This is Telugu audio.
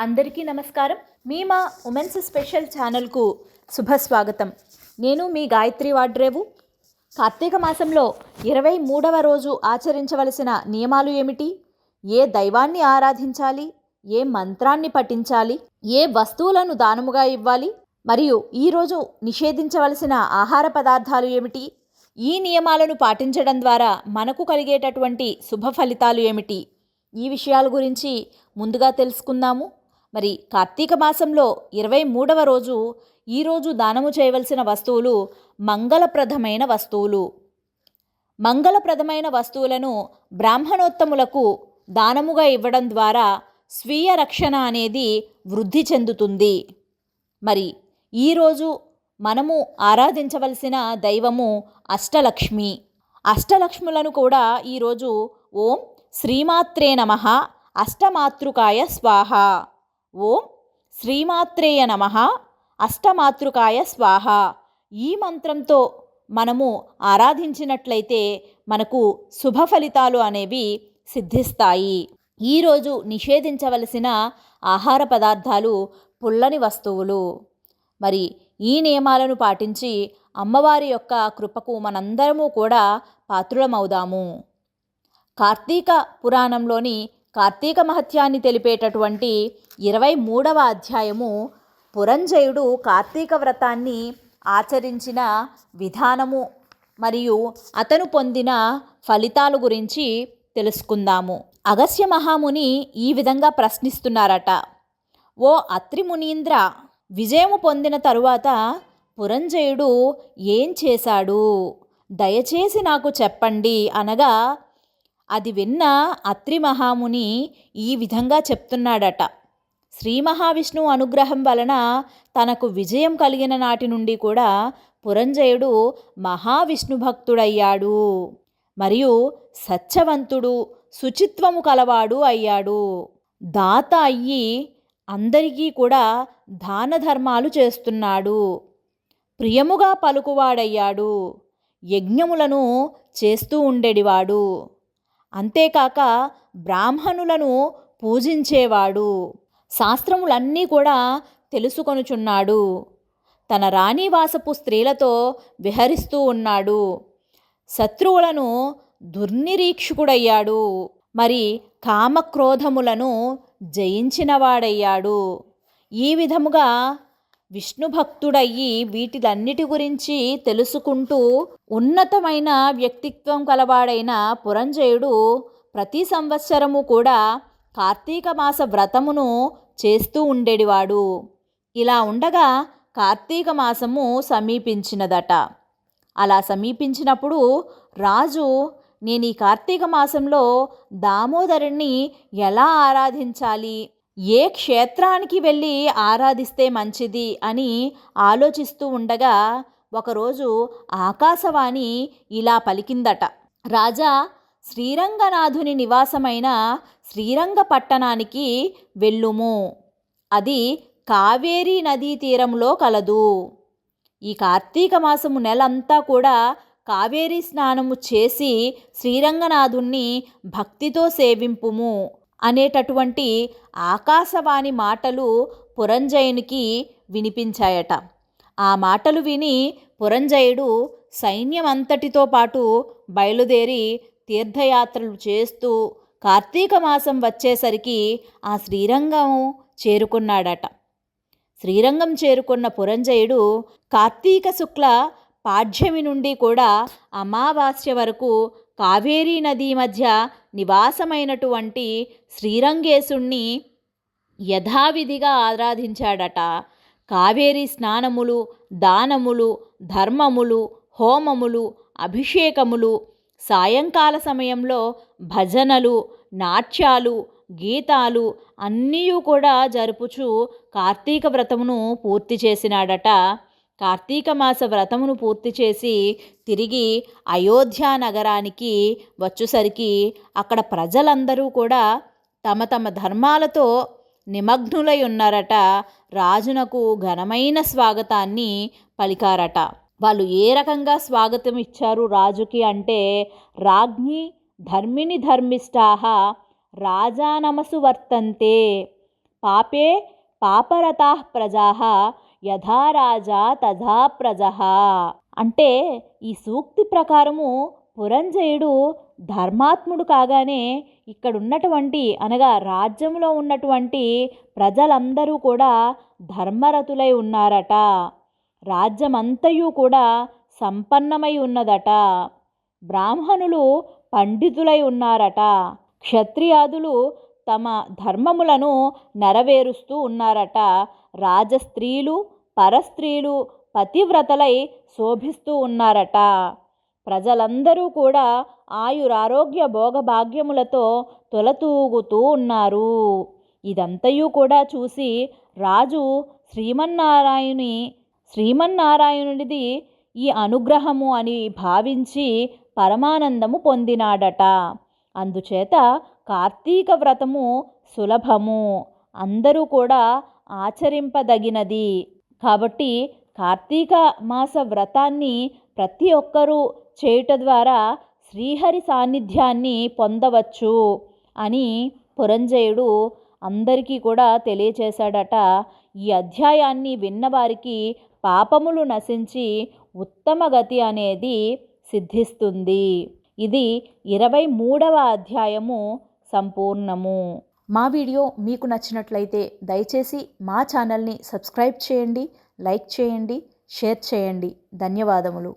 అందరికీ నమస్కారం. మీ మా ఉమెన్స్ స్పెషల్ ఛానల్కు శుభస్వాగతం. నేను మీ గాయత్రి వాడ్రేవు. కార్తీక మాసంలో ఇరవై మూడవ రోజు ఆచరించవలసిన నియమాలు ఏమిటి? ఏ దైవాన్ని ఆరాధించాలి? ఏ మంత్రాన్ని పఠించాలి? ఏ వస్తువులను దానముగా ఇవ్వాలి? మరియు ఈరోజు నిషేధించవలసిన ఆహార పదార్థాలు ఏమిటి? ఈ నియమాలను పాటించడం ద్వారా మనకు కలిగేటటువంటి శుభ ఫలితాలు ఏమిటి? ఈ విషయాల గురించి ముందుగా తెలుసుకుందాము. మరి కార్తీక మాసంలో ఇరవై మూడవ రోజు ఈరోజు దానము చేయవలసిన వస్తువులు మంగళప్రదమైన వస్తువులు. మంగళప్రదమైన వస్తువులను బ్రాహ్మణోత్తములకు దానముగా ఇవ్వడం ద్వారా స్వీయ రక్షణ అనేది వృద్ధి చెందుతుంది. మరి ఈరోజు మనము ఆరాధించవలసిన దైవము అష్టలక్ష్మి. అష్టలక్ష్ములను కూడా ఈరోజు ఓం శ్రీమాత్రే నమ. అష్టమాతృకాయ స్వాహ. ఓం శ్రీమాత్రేయ నమ. అష్టమాతృకాయ స్వాహ. ఈ మంత్రంతో మనము ఆరాధించినట్లయితే మనకు శుభ ఫలితాలు అనేవి సిద్ధిస్తాయి. ఈరోజు నిషేధించవలసిన ఆహార పదార్థాలు పుల్లని వస్తువులు. మరి ఈ నియమాలను పాటించి అమ్మవారి యొక్క కృపకు మనందరము కూడా పాత్రులమవుదాము. కార్తీక పురాణంలోని కార్తీక మహత్యాన్ని తెలిపేటటువంటి ఇరవై మూడవ అధ్యాయము పురంజయుడు కార్తీక వ్రతాన్ని ఆచరించిన విధానము మరియు అతను పొందిన ఫలితాల గురించి తెలుసుకుందాము. అగస్య మహాముని ఈ విధంగా ప్రశ్నిస్తున్నారట. ఓ అత్రి మునీంద్ర విజయము పొందిన తరువాత పురంజయుడు ఏం చేశాడు? దయచేసి నాకు చెప్పండి అనగా అది విన్న అత్రి మహాముని ఈ విధంగా చెప్తున్నాడట. శ్రీ మహావిష్ణువు అనుగ్రహం వలన తనకు విజయం కలిగిన నాటి నుండి కూడా పురంజయుడు మహావిష్ణు భక్తుడయ్యాడు. మరియు సత్యవంతుడు శుచిత్వము కలవాడు అయ్యాడు. దాత అయ్యి అందరికీ కూడా దాన ధర్మాలు చేస్తున్నాడు. ప్రియముగా పలుకువాడయ్యాడు. యజ్ఞములను చేస్తూ ఉండేడివాడు. అంతేకాక బ్రాహ్మణులను పూజించేవాడు. శాస్త్రములన్నీ కూడా తెలుసుకొనుచున్నాడు. తన రాణివాసపు స్త్రీలతో విహరిస్తూ ఉన్నాడు. శత్రువులను దుర్నిరీక్షకుడయ్యాడు. మరి కామక్రోధములను జయించినవాడయ్యాడు. ఈ విధముగా విష్ణు భక్తుడయ్యి వీటిలన్నిటి గురించి తెలుసుకుంటూ ఉన్నతమైన వ్యక్తిత్వం కలవాడైన పురంజయుడు ప్రతి సంవత్సరము కూడా కార్తీక మాస వ్రతమును చేస్తూ ఉండేడివాడు. ఇలా ఉండగా కార్తీక మాసము సమీపించినదట. అలా సమీపించినప్పుడు రాజు నేను ఈ కార్తీక మాసంలో దామోదరుణ్ణి ఎలా ఆరాధించాలి? ఏ క్షేత్రానికి వెళ్ళి ఆరాధిస్తే మంచిది అని ఆలోచిస్తూ ఉండగా ఒకరోజు ఆకాశవాణి ఇలా పలికిందట. రాజా శ్రీరంగనాథుని నివాసమైన శ్రీరంగ పట్టణానికి వెళ్ళుము. అది కావేరీ నదీ తీరంలో కలదు. ఈ కార్తీక మాసము నెలంతా కూడా కావేరీ స్నానము చేసి శ్రీరంగనాథుణ్ణి భక్తితో సేవింపుము. అనేటటువంటి ఆకాశవాణి మాటలు పురంజయునికి వినిపించాయట. ఆ మాటలు విని పురంజయుడు సైన్యమంతటితో పాటు బయలుదేరి తీర్థయాత్రలు చేస్తూ కార్తీక మాసం వచ్చేసరికి ఆ శ్రీరంగం చేరుకున్నాడట. శ్రీరంగం చేరుకున్న పురంజయుడు కార్తీక శుక్ల పాఠ్యమి నుండి కూడా అమావాస్య వరకు కావేరీ నదీ మధ్య నివాసమైనటువంటి శ్రీరంగేశుణ్ణి యథావిధిగా ఆరాధించాడట. కావేరీ స్నానములు దానములు ధర్మములు హోమములు అభిషేకములు సాయంకాల సమయంలో భజనలు నాట్యాలు గీతాలు అన్నీ కూడా జరుపుచు కార్తీక వ్రతమును పూర్తి చేసినాడట. కార్తీక మాస వ్రతమును పూర్తి చేసి తిరిగి అయోధ్య నగరానికి వచ్చేసరికి అక్కడ ప్రజలందరూ కూడా తమ తమ ధర్మాలతో నిమగ్నులై ఉన్నారట. రాజునకు ఘనమైన స్వాగతాన్ని పలికారట. వాళ్ళు ఏ రకంగా స్వాగతం ఇచ్చారు రాజుకి అంటే రాజ్ఞి ధర్మిణి ధర్మిష్టాహ రాజానమసు వర్తంతే పాపే పాపరతా ప్రజా యథా రాజా తథా ప్రజ అంటే ఈ సూక్తి ప్రకారము పురంజయుడు ధర్మాత్ముడు కాగానే ఇక్కడ ఉన్నటువంటి అనగా రాజ్యంలో ఉన్నటువంటి ప్రజలందరూ కూడా ధర్మరతులై ఉన్నారట. రాజ్యమంతయు కూడా సంపన్నమై ఉన్నదట. బ్రాహ్మణులు పండితులై ఉన్నారట. క్షత్రియాదులు తమ ధర్మములను నెరవేరుస్తూ ఉన్నారట. రాజస్త్రీలు పరస్త్రీలు పతివ్రతలై శోభిస్తూ ఉన్నారట. ప్రజలందరూ కూడా ఆయురారోగ్య భోగభాగ్యములతో తొలతూగుతూ ఉన్నారు. ఇదంతయు కూడా చూసి రాజు శ్రీమన్నారాయణి శ్రీమన్నారాయణుడిది ఈ అనుగ్రహము అని భావించి పరమానందము పొందినాడట. అందుచేత కార్తీక వ్రతము సులభము. అందరూ కూడా ఆచరింపదగినది. కాబట్టి కార్తీక మాస వ్రతాన్ని ప్రతి ఒక్కరూ చేయుట ద్వారా శ్రీహరి సాన్నిధ్యాన్ని పొందవచ్చు అని పురంజయుడు అందరికీ కూడా తెలియచేశాడట. ఈ అధ్యాయాన్ని విన్నవారికి పాపములు నశించి ఉత్తమ గతి అనేది సిద్ధిస్తుంది. ఇది ఇరవై మూడవ అధ్యాయము సంపూర్ణము. మా వీడియో మీకు నచ్చినట్లయితే దయచేసి మా ఛానల్ని సబ్స్క్రైబ్ చేయండి లైక్ చేయండి షేర్ చేయండి. ధన్యవాదములు.